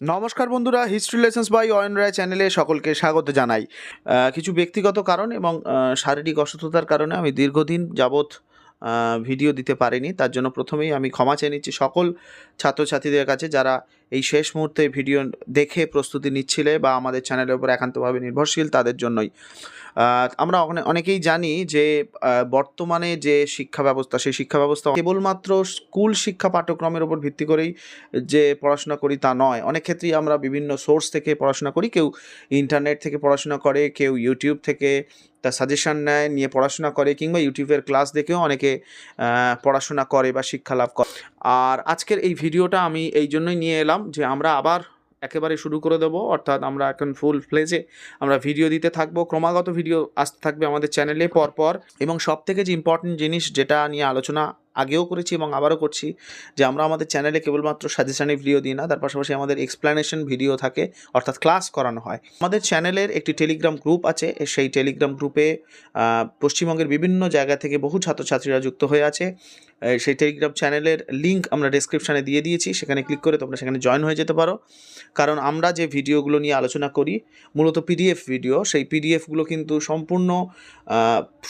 নমস্কার বন্ধুরা history lessons by Ayan Roy চ্যানেলে সকলকে স্বাগত জানাই। কিছু ব্যক্তিগত কারণ এবং শারীরিক অসুস্থতার কারণে আমি দীর্ঘদিন যাবৎ ভিডিও দিতে পারিনি। তার জন্য প্রথমেই আমি ক্ষমা চেয়ে নিচ্ছি সকল ছাত্রছাত্রীদের কাছে যারা এই শেষ মুহূর্তে ভিডিও দেখে প্রস্তুতি নিচ্ছিলে বা আমাদের চ্যানেলের উপর একান্তভাবে নির্ভরশীল তাদের জন্যই। আমরা অনে- অনেকেই জানি যে বর্তমানে যে শিক্ষা ব্যবস্থা, সেই শিক্ষা ব্যবস্থা কেবলমাত্র স্কুল শিক্ষা পাঠ্যক্রমের উপর ভিত্তি করেই যে পড়াশোনা করি তা নয়। অনেক ক্ষেত্রেই আমরা বিভিন্ন সোর্স থেকে পড়াশোনা করি। কেউ ইন্টারনেট থেকে পড়াশোনা করে, কেউ ইউটিউব থেকে তার সাজেশন নেয়, নিয়ে পড়াশোনা করে, কিংবা ইউটিউবের ক্লাস দেখেও অনেকে পড়াশোনা করে বা শিক্ষা লাভ করে। আর আজকের এই ভিডিওটা আমি এই জন্যই নিয়ে এলাম যে আমরা আবার একেবারে শুরু করে দেবো, অর্থাৎ আমরা এখন ফুল ফ্লেজে আমরা ভিডিও দিতে থাকব। ক্রমাগত ভিডিও আসতে থাকবে আমাদের চ্যানেলে পরপর। এবং সব থেকে যে ইম্পর্টেন্ট জিনিস যেটা নিয়ে আলোচনা আগেও করেছি এবং আবারও করছি যে আমরা আমাদের চ্যানেলে কেবলমাত্র সাজেশানি ভিডিও দিই না, তার পাশাপাশি আমাদের এক্সপ্লেনেশন ভিডিও থাকে, অর্থাৎ ক্লাস করানো হয়। আমাদের চ্যানেলের একটি টেলিগ্রাম গ্রুপ আছে, সেই টেলিগ্রাম গ্রুপে পশ্চিমবঙ্গের বিভিন্ন জায়গা থেকে বহু ছাত্রছাত্রীরা যুক্ত হয়ে আছে। সেই টেলিগ্রাম চ্যানেলের লিঙ্ক আমরা ডেসক্রিপশানে দিয়ে দিয়েছি, সেখানে ক্লিক করে তোমরা সেখানে জয়েন হয়ে যেতে পারো। কারণ আমরা যে ভিডিওগুলো নিয়ে আলোচনা করি, মূলত পিডিএফ ভিডিও সেই পিডিএফগুলো কিন্তু সম্পূর্ণ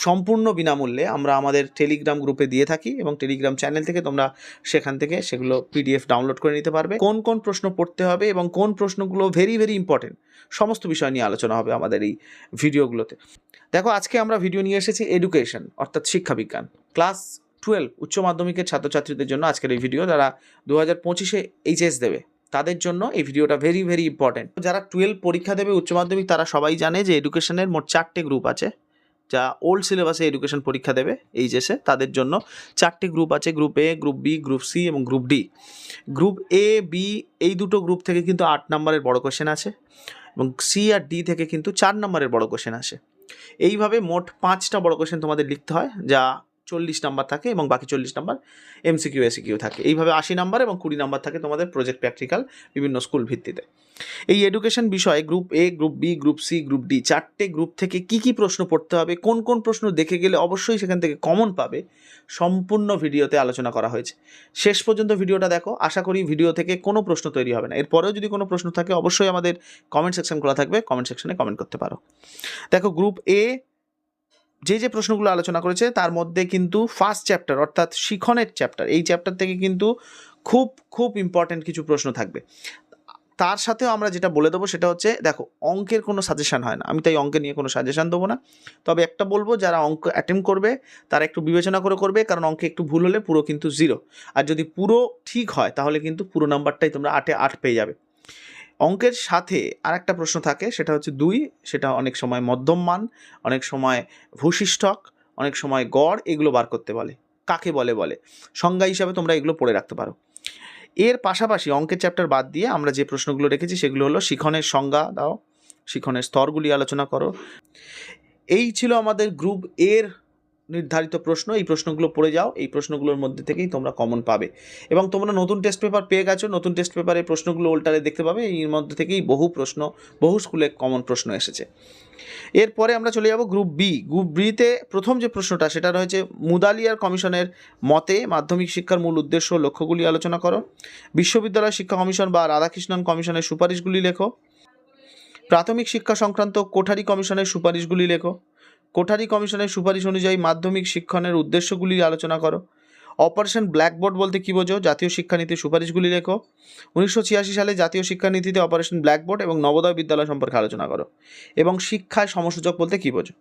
সম্পূর্ণ বিনামূল্যে আমরা আমাদের টেলিগ্রাম গ্রুপে দিয়ে থাকি এবং টেলিগ্রাম চ্যানেল থেকে তোমরা সেখান থেকে সেগুলো পিডিএফ ডাউনলোড করে নিতে পারবে। কোন কোন প্রশ্ন পড়তে হবে এবং কোন প্রশ্নগুলো ভেরি ভেরি ইম্পর্টেন্ট সমস্ত বিষয় নিয়ে আলোচনা হবে আমাদের এই ভিডিওগুলোতে। দেখো, আজকে আমরা ভিডিও নিয়ে এসেছি এডুকেশন অর্থাৎ শিক্ষাবিজ্ঞান ক্লাস টুয়েলভ উচ্চ মাধ্যমিকের ছাত্রছাত্রীদের জন্য আজকের এই ভিডিও যারা দু হাজার পঁচিশে এইচএস দেবে, তাদের জন্য এই ভিডিওটা ভেরি ভেরি ইম্পর্টেন্ট যারা টুয়েলভ পরীক্ষা দেবে, উচ্চ মাধ্যমিক, তারা সবাই জানে যে এডুকেশনের মোট চারটে গ্রুপ আছে। যা ওল্ড সিলেবাসে এডুকেশন পরীক্ষা দেবে এইচএসে তাদের জন্য চারটি গ্রুপ আছে group A group B group C এবং group D group A B এই দুটো গ্রুপ থেকে কিন্তু আট নম্বরের বড় কোশ্চেন আছে এবং সি আর ডি থেকে কিন্তু চার নম্বরের বড় কোশ্চেন আসে এইভাবে মোট পাঁচটা বড় কোশ্চেন তোমাদের লিখতে হয়, যা চল্লিশ নাম্বার থাকে এবং বাকি চল্লিশ নাম্বার এমসিকিউ এসিকিউ থাকে। এইভাবে আশি নাম্বার এবং কুড়ি নাম্বার থাকে তোমাদের প্রজেক্ট প্র্যাকটিক্যাল বিভিন্ন স্কুল ভিত্তিতে। এই এডুকেশন বিষয়ে group A group B group C group D চারটে গ্রুপ থেকে কি কি প্রশ্ন পড়তে হবে, কোন কোন প্রশ্ন দেখে গেলে অবশ্যই সেখান থেকে কমন পাবে, সম্পূর্ণ ভিডিওতে আলোচনা করা হয়েছে। শেষ পর্যন্ত ভিডিওটা দেখো, আশা করি ভিডিও থেকে কোনো প্রশ্ন তৈরি হবে না। এরপরেও যদি কোনো প্রশ্ন থাকে, অবশ্যই আমাদের কমেন্ট সেকশন খোলা থাকবে কমেন্ট সেকশনে কমেন্ট করতে পারো। দেখো গ্রুপ এ যে যে প্রশ্নগুলো আলোচনা করেছে, তার মধ্যে কিন্তু ফার্স্ট চ্যাপ্টার অর্থাৎ শিখনের চ্যাপ্টার এই চ্যাপ্টার থেকে কিন্তু খুব খুব ইম্পর্ট্যান্ট কিছু প্রশ্ন থাকবে। তার সাথেও আমরা যেটা বলে দেবো সেটা হচ্ছে, দেখো, অঙ্কের কোনো সাজেশান হয় না। আমি তাই অঙ্কে নিয়ে কোনো সাজেশন দেবো না। তবে একটা বলব, যারা অঙ্ক অ্যাটেম্প করবে, তারা একটু বিবেচনা করে করবে, কারণ অঙ্কে একটু ভুল হলে পুরো কিন্তু জিরো আর যদি পুরো ঠিক হয়, তাহলে কিন্তু পুরো নাম্বারটাই তোমরা আটে আট পেয়ে যাবে। অঙ্কের সাথে আর একটা প্রশ্ন থাকে, সেটা হচ্ছে দুই, সেটা অনেক সময় মধ্যম মান অনেক সময় ভূশিষ্ঠক, অনেক সময় গড়, এগুলো বার করতে বলে। কাকে বলে বলে? সংজ্ঞা হিসাবে তোমরা এগুলো পড়ে রাখতে পারো। এর পাশাপাশি অঙ্কের চ্যাপ্টার বাদ দিয়ে আমরা যে প্রশ্নগুলো রেখেছি, সেগুলো হলো শিখনের সংজ্ঞা দাও, শিখনের স্তরগুলি আলোচনা করো। এই ছিল আমাদের গ্রুপ এর নির্ধারিত প্রশ্ন, এই প্রশ্নগুলো পড়ে যাও, এই প্রশ্নগুলোর মধ্যে থেকেই তোমরা কমন পাবে। এবং তোমরা নতুন টেস্ট পেপার পেয়ে গেছো, নতুন টেস্ট পেপারে প্রশ্নগুলো উল্টালে দেখতে পাবে, এর মধ্যে থেকেই বহু প্রশ্ন, বহু স্কুলে কমন প্রশ্ন এসেছে। এরপরে আমরা চলে যাব গ্রুপ বি গ্রুপ বিতে প্রথম যে প্রশ্নটা, সেটা রয়েছে, মুদালিয়ার কমিশনের মতে মাধ্যমিক শিক্ষার মূল উদ্দেশ্য লক্ষ্যগুলি আলোচনা করো। বিশ্ববিদ্যালয় শিক্ষা কমিশন বা রাধাকৃষ্ণন কমিশনের সুপারিশগুলি লেখো। প্রাথমিক শিক্ষা সংক্রান্ত কোঠারি কমিশনের সুপারিশগুলি লেখো। কোঠারি কমিশনের সুপারিশ অনুযায়ী মাধ্যমিক শিক্ষণের উদ্দেশ্যগুলি আলোচনা করো। অপারেশন ব্ল্যাকবোর্ড বলতে কী বোঝো? জাতীয় শিক্ষানীতির সুপারিশগুলি লেখো। উনিশশো ছিয়াশি সালে জাতীয় শিক্ষানীতিতে অপারেশন ব্ল্যাকবোর্ড এবং নবোদয় বিদ্যালয় সম্পর্কে আলোচনা করো। এবং শিক্ষায় সমসূচক বলতে কী বোঝো?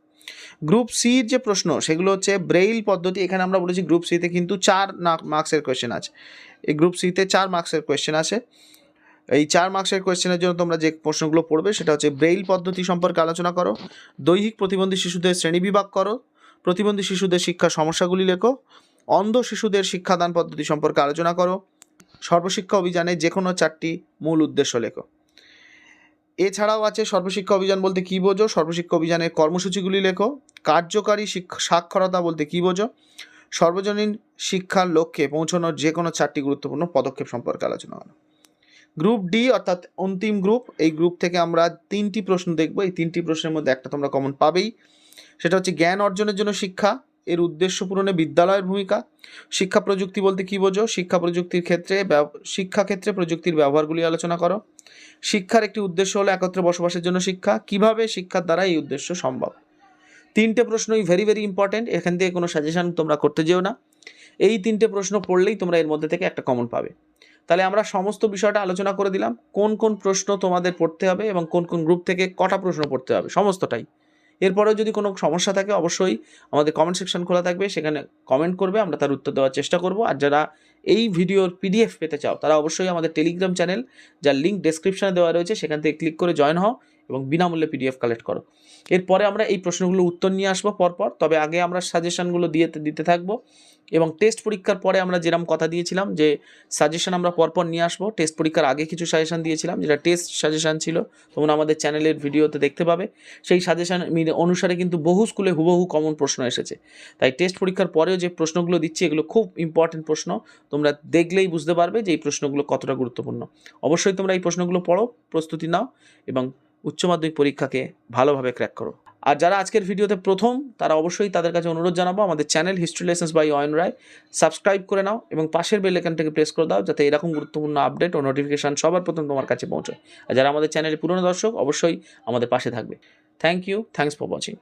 গ্রুপ সির যে প্রশ্ন, সেগুলো হচ্ছে ব্রেইল পদ্ধতি। এখানে আমরা বলেছি গ্রুপ সিতে কিন্তু চার মার্কসের কোয়েশ্চেন আছে। এই গ্রুপ সিতে চার মার্কসের কোয়েশ্চেন আছে। এই চার মার্কসের কোয়েশ্চেনের জন্য তোমরা যে প্রশ্নগুলো পড়বে, সেটা হচ্ছে ব্রেইল পদ্ধতি সম্পর্কে আলোচনা করো, দৈহিক প্রতিবন্ধী শিশুদের শ্রেণীবিভাগ করো, প্রতিবন্ধী শিশুদের শিক্ষার সমস্যাগুলি লেখো, অন্ধ শিশুদের শিক্ষাদান পদ্ধতি সম্পর্কে আলোচনা করো, সর্বশিক্ষা অভিযানে যে কোনো চারটি মূল উদ্দেশ্য লেখো। এছাড়াও আছে সর্বশিক্ষা অভিযান বলতে কী বোঝো? সর্বশিক্ষা অভিযানের কর্মসূচিগুলি লেখো, কার্যকারী শিক্ষা, সাক্ষরতা বলতে কী বোঝো? সর্বজনীন শিক্ষার লক্ষ্যে পৌঁছানোর যে কোনো চারটি গুরুত্বপূর্ণ পদক্ষেপ সম্পর্কে আলোচনা করো। গ্রুপ ডি অর্থাৎ অন্তিম গ্রুপ, এই গ্রুপ থেকে আমরা তিনটি প্রশ্ন দেখব। এই তিনটি প্রশ্নের মধ্যে একটা তোমরা কমন পাবেই। সেটা হচ্ছে জ্ঞান অর্জনের জন্য শিক্ষা, এর উদ্দেশ্য পূরণে বিদ্যালয়ের ভূমিকা, শিক্ষা প্রযুক্তি বলতে কী বোঝো? শিক্ষা প্রযুক্তির ক্ষেত্রে শিক্ষাক্ষেত্রে প্রযুক্তির ব্যবহারগুলি আলোচনা করো। শিক্ষার একটি উদ্দেশ্য হলো একত্রে বসবাসের জন্য শিক্ষা, কীভাবে শিক্ষার দ্বারা এই উদ্দেশ্য সম্ভব? তিনটে প্রশ্নই ভেরি ভেরি ইম্পর্ট্যান্ট এখান থেকে কোনো সাজেশন তোমরা করতে যেও না। এই তিনটে প্রশ্ন পড়লেই তোমরা এর মধ্যে থেকে একটা কমন পাবে। তাহলে আমরা সমস্ত বিষয়টা আলোচনা করে দিলাম। কোন কোন প্রশ্ন তোমাদের পড়তে হবে এবং কোন কোন গ্রুপ থেকে কটা প্রশ্ন পড়তে হবে, সমস্তটাই। এরপরেও যদি কোনো সমস্যা থাকে অবশ্যই আমাদের কমেন্ট সেকশন খোলা থাকবে, সেখানে কমেন্ট করবে, আমরা তার উত্তর দেওয়ার চেষ্টা করব। আর যারা এই ভিডিওর পিডিএফ পেতে চাও, তারা অবশ্যই আমাদের টেলিগ্রাম চ্যানেল যার লিঙ্ক ডেসক্রিপশানে দেওয়া রয়েছে, সেখান থেকে ক্লিক করে জয়েন হও। এবং বিনামূল্যে পিডিএফ কালেক্ট করো। এরপরে আমরা এই প্রশ্নগুলো উত্তর নিয়ে আসব পরপর, তবে আগে আমরা সাজেশনগুলো দিয়ে দিতে থাকব এবং টেস্ট পরীক্ষার পরে আমরা যেরকম কথা দিয়েছিলাম যে সাজেশন আমরা পরপর নিয়ে আসব টেস্ট পরীক্ষার আগে কিছু সাজেশান দিয়েছিলাম, যেটা টেস্ট সাজেশান ছিল, তোমরা আমাদের চ্যানেলের ভিডিওতে দেখতে পাবে। সেই সাজেশন অনুসারে কিন্তু বহু স্কুলে হুবহু কমন প্রশ্ন এসেছে। তাই টেস্ট পরীক্ষার পরেও যে প্রশ্নগুলো দিচ্ছি, এগুলো খুব ইম্পর্টেন্ট প্রশ্ন। তোমরা দেখলেই বুঝতে পারবে যে এই প্রশ্নগুলো কতটা গুরুত্বপূর্ণ। অবশ্যই তোমরা এই প্রশ্নগুলো পড়ো, প্রস্তুতি নাও এবং উচ্চ মাধ্যমিক পরীক্ষাকে ভালোভাবে ক্র্যাক করো। আর যারা আজকের ভিডিওতে প্রথম, তারা অবশ্যই তাদের কাছে অনুরোধ জানাব, আমাদের channel history lessons by Ayan Roy subscribe করে নাও এবং পাশের বেল আইকনটাকে প্রেস করে দাও, যাতে এরকম গুরুত্বপূর্ণ আপডেট ও নোটিফিকেশান সবার প্রথম তোমার কাছে পৌঁছয়। আর যারা আমাদের চ্যানেলের পুরনো দর্শক, অবশ্যই আমাদের পাশে থাকবে। Thank you thanks for watching